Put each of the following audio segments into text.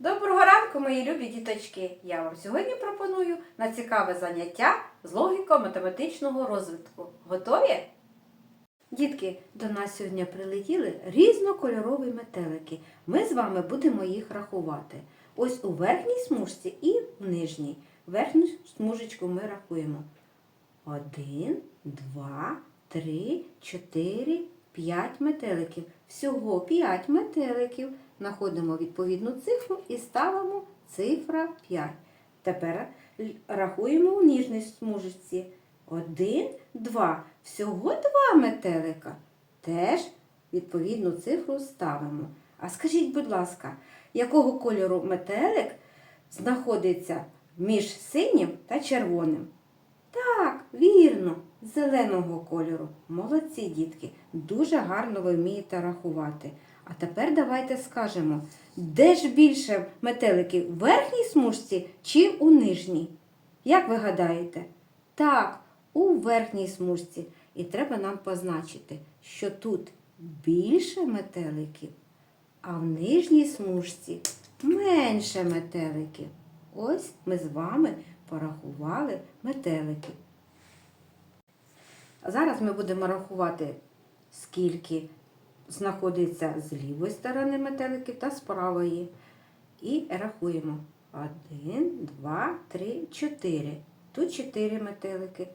Доброго ранку, мої любі діточки! Я вам сьогодні пропоную на цікаве заняття з логіко-математичного розвитку. Готові? Дітки, до нас сьогодні прилетіли різнокольорові метелики. Ми з вами будемо їх рахувати. Ось у верхній смужці і в нижній. Верхню смужечку ми рахуємо. Один, два, три, чотири, п'ять метеликів. Всього п'ять метеликів. Знаходимо відповідну цифру і ставимо цифра 5. Тепер рахуємо у ніжній смужці. Один, два. Всього два метелика. Теж відповідну цифру ставимо. А скажіть, будь ласка, якого кольору метелик знаходиться між синім та червоним? Так, вірно, зеленого кольору. Молодці, дітки, дуже гарно ви вмієте рахувати. А тепер давайте скажемо, де ж більше метеликів в верхній смужці чи у нижній? Як ви гадаєте? Так, у верхній смужці. І треба нам позначити, що тут більше метеликів, а в нижній смужці менше метеликів. Ось ми з вами порахували метелики. Зараз ми будемо рахувати, скільки знаходиться з лівої сторони метеликів та з правої. І рахуємо. Один, два, три, чотири. Тут чотири метелики.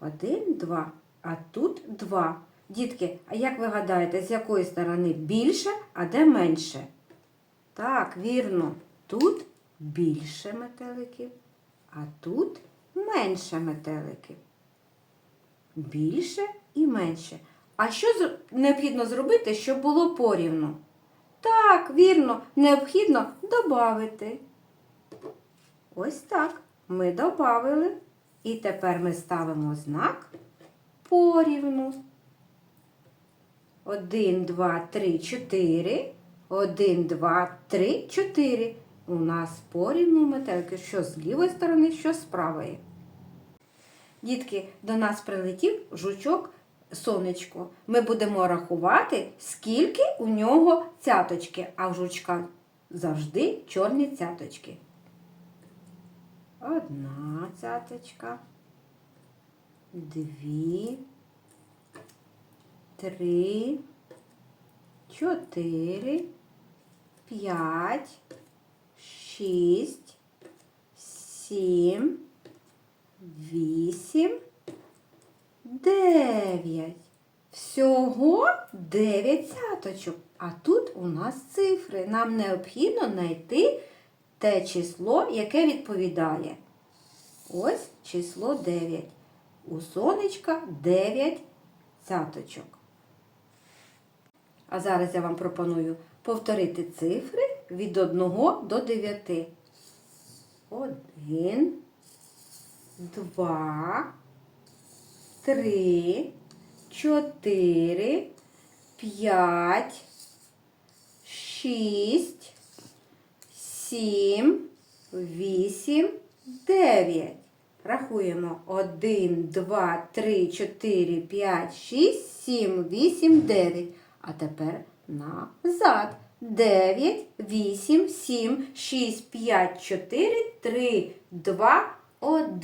Один, два. А тут два. Дітки, а як ви гадаєте, з якої сторони більше, а де менше? Так, вірно. Тут більше метеликів, а тут менше метеликів. Більше і менше. А що необхідно зробити, щоб було порівну? Так, вірно, необхідно додати. Ось так. Ми додали. І тепер ми ставимо знак порівну. Один, два, три, чотири. Один, два, три, чотири. У нас порівну метелики, що з лівої сторони, що з правої. Дітки, до нас прилетів жучок сонечко. Ми будемо рахувати, скільки у нього цяточки, а в жучка завжди чорні цяточки. Одна цяточка, дві, три, чотири, п'ять, шість, сім, вісім, дев'ять. Всього дев'ять цяточок. А тут у нас цифри. Нам необхідно знайти те число, яке відповідає. Ось число 9. У сонечка 9 цяточок. А зараз я вам пропоную повторити цифри від 1 до 9. 1, 2, 3, 4, 5, 6, 7, 8, 9. Рахуємо 1, 2, 3, 4, 5, 6, 7, 8, 9. А тепер назад. 9, 8, 7, 6, 5, 4, 3, 2, 1.